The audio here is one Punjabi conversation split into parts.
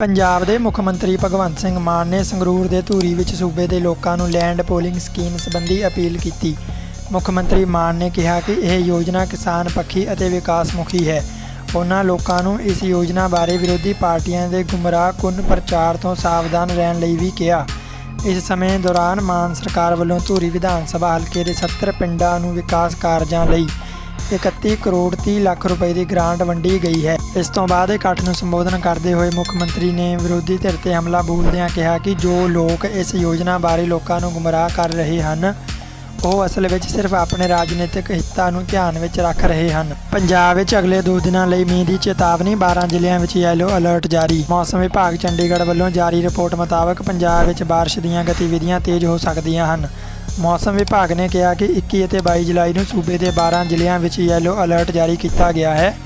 ਪੰਜਾਬ ਦੇ ਮੁੱਖ ਮੰਤਰੀ ਭਗਵੰਤ ਸਿੰਘ ਮਾਨ ਨੇ ਸੰਗਰੂਰ ਦੇ ਧੂਰੀ ਵਿੱਚ ਸੂਬੇ ਦੇ ਲੋਕਾਂ ਨੂੰ ਲੈਂਡ ਪੋਲਿੰਗ ਸਕੀਮ ਸੰਬੰਧੀ ਅਪੀਲ ਕੀਤੀ। ਮੁੱਖ ਮੰਤਰੀ ਮਾਨ ਨੇ ਕਿਹਾ ਕਿ ਇਹ ਯੋਜਨਾ ਕਿਸਾਨ ਪੱਖੀ ਅਤੇ ਵਿਕਾਸ ਮੁਖੀ ਹੈ। ਉਹਨਾਂ ਲੋਕਾਂ ਨੂੰ ਇਸ ਯੋਜਨਾ ਬਾਰੇ ਵਿਰੋਧੀ ਪਾਰਟੀਆਂ ਦੇ ਗੁੰਮਰਾਹ ਕੁੰਨ ਪ੍ਰਚਾਰ ਤੋਂ ਸਾਵਧਾਨ ਰਹਿਣ ਲਈ ਵੀ ਕਿਹਾ। ਇਸ ਸਮੇਂ ਦੌਰਾਨ ਮਾਨ ਸਰਕਾਰ ਵੱਲੋਂ ਧੂਰੀ ਵਿਧਾਨ ਸਭਾ ਹਲਕੇ ਦੇ 70 ਪਿੰਡਾਂ ਨੂੰ ਵਿਕਾਸ ਕਾਰਜਾਂ ਲਈ 31 ਕਰੋੜ 30 ਲੱਖ ਰੁਪਏ ਦੀ ਗ੍ਰਾਂਟ ਵੰਡੀ ਗਈ ਹੈ। ਇਸ ਤੋਂ ਬਾਅਦ ਇਕੱਠ ਨੂੰ ਸੰਬੋਧਨ ਕਰਦੇ ਹੋਏ ਮੁੱਖ ਮੰਤਰੀ ਨੇ ਵਿਰੋਧੀ ਧਿਰ ਤੇ ਹਮਲਾ ਬੋਲਦਿਆਂ ਕਿਹਾ ਕਿ ਜੋ ਲੋਕ ਇਸ ਯੋਜਨਾ ਬਾਰੇ ਲੋਕਾਂ ਨੂੰ ਗੁੰਮਰਾਹ ਕਰ ਰਹੇ ਹਨ, ਉਹ ਅਸਲ ਵਿੱਚ ਸਿਰਫ ਆਪਣੇ ਰਾਜਨੀਤਿਕ ਹਿੱਤਾਂ ਨੂੰ ਧਿਆਨ ਵਿੱਚ ਰੱਖ ਰਹੇ ਹਨ। ਪੰਜਾਬ ਵਿੱਚ ਅਗਲੇ 2 ਦਿਨਾਂ ਲਈ ਮੀਂਹ ਦੀ ਚੇਤਾਵਨੀ 12 ਜ਼ਿਲ੍ਹਿਆਂ ਵਿੱਚ ਯੈਲੋ ਅਲਰਟ ਜਾਰੀ। ਮੌਸਮ ਵਿਭਾਗ ਚੰਡੀਗੜ੍ਹ ਵੱਲੋਂ ਜਾਰੀ ਰਿਪੋਰਟ ਮੁਤਾਬਕ ਪੰਜਾਬ ਵਿੱਚ ਬਾਰਿਸ਼ ਦੀਆਂ ਗਤੀਵਿਧੀਆਂ ਤੇਜ਼ ਹੋ ਸਕਦੀਆਂ ਹਨ। ਮੌਸਮ ਵਿਭਾਗ ਨੇ ਕਿਹਾ ਕਿ 21 ਅਤੇ 22 ਜੁਲਾਈ ਨੂੰ ਸੂਬੇ ਦੇ 12 ਜ਼ਿਲ੍ਹਿਆਂ ਵਿੱਚ ਯੈਲੋ ਅਲਰਟ ਜਾਰੀ ਕੀਤਾ ਗਿਆ ਹੈ।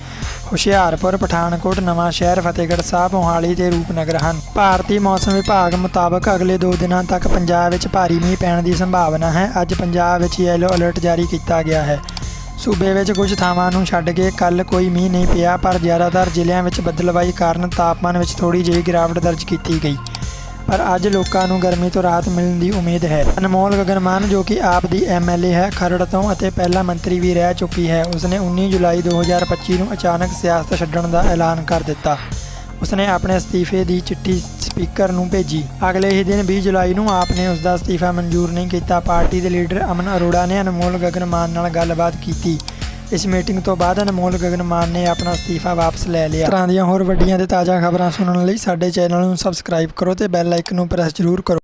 ਹੁਸ਼ਿਆਰਪੁਰ, ਪਠਾਨਕੋਟ, ਨਵਾਂ ਸ਼ਹਿਰ, ਫਤਿਹਗੜ੍ਹ ਸਾਹਿਬ, ਮੋਹਾਲੀ ਤੇ ਰੂਪਨਗਰ ਹਨ। ਭਾਰਤੀ ਮੌਸਮ ਵਿਭਾਗ ਮੁਤਾਬਕ ਅਗਲੇ 2 ਦਿਨਾਂ ਤੱਕ ਪੰਜਾਬ ਵਿੱਚ ਭਾਰੀ ਮੀਂਹ ਪੈਣ ਦੀ ਸੰਭਾਵਨਾ ਹੈ। ਅੱਜ ਪੰਜਾਬ ਵਿੱਚ ਯੈਲੋ ਅਲਰਟ ਜਾਰੀ ਕੀਤਾ ਗਿਆ ਹੈ। ਸੂਬੇ ਵਿੱਚ ਕੁਝ ਥਾਵਾਂ ਨੂੰ ਛੱਡ ਕੇ ਕੱਲ ਕੋਈ ਮੀਂਹ ਨਹੀਂ ਪਿਆ, ਪਰ ਜ਼ਿਆਦਾਤਰ ਜ਼ਿਲ੍ਹਿਆਂ ਵਿੱਚ ਬੱਦਲਵਾਈ ਕਾਰਨ ਤਾਪਮਾਨ ਵਿੱਚ ਥੋੜੀ ਜਿਹੀ ਗਿਰਾਵਟ ਦਰਜ ਕੀਤੀ ਗਈ। ਪਰ ਅੱਜ ਲੋਕਾਂ ਨੂੰ ਗਰਮੀ ਤੋਂ ਰਾਹਤ ਮਿਲਣ ਦੀ ਉਮੀਦ ਹੈ। ਅਨਮੋਲ ਗਗਨਮਾਨ, ਜੋ ਕਿ ਆਪ ਦੀ ਐਮਐਲਏ ਹੈ, ਖਰੜ ਤੋਂ ਅਤੇ ਪਹਿਲਾ ਮੰਤਰੀ ਵੀ ਰਹਿ ਚੁੱਕੀ ਹੈ। ਉਸਨੇ 19 ਜੁਲਾਈ 2025 ਨੂੰ ਅਚਾਨਕ ਸਿਆਸਤ ਛੱਡਣ ਦਾ ਐਲਾਨ ਕਰ ਦਿੱਤਾ। ਉਸਨੇ ਆਪਣੇ ਅਸਤੀਫੇ ਦੀ ਚਿੱਠੀ ਸਪੀਕਰ ਨੂੰ ਭੇਜੀ। ਅਗਲੇ ਹੀ ਦਿਨ 20 ਜੁਲਾਈ ਨੂੰ ਆਪ ਨੇ ਉਸ ਦਾ ਅਸਤੀਫਾ ਮਨਜ਼ੂਰ ਨਹੀਂ ਕੀਤਾ। ਪਾਰਟੀ ਦੇ ਲੀਡਰ ਅਮਨ ਅਰੋੜਾ ਨੇ ਅਨਮੋਲ ਗਗਨਮਾਨ ਨਾਲ ਗੱਲਬਾਤ ਕੀਤੀ। ਇਸ ਮੀਟਿੰਗ ਤੋਂ ਬਾਅਦ ਅਨਮੋਲ ਗਗਨ ਮਾਨ ਨੇ ਆਪਣਾ ਅਸਤੀਫਾ ਵਾਪਸ ਲੈ ਲਿਆ। ਇਸ ਤਰ੍ਹਾਂ ਦੀਆਂ ਹੋਰ ਵੱਡੀਆਂ ਤੇ ਤਾਜ਼ਾ ਖਬਰਾਂ ਸੁਣਨ ਲਈ ਸਾਡੇ ਚੈਨਲ ਨੂੰ ਸਬਸਕ੍ਰਾਈਬ ਕਰੋ ਤੇ ਬੈਲ ਆਈਕਨ ਨੂੰ ਪ੍ਰੈਸ ਜ਼ਰੂਰ ਕਰੋ।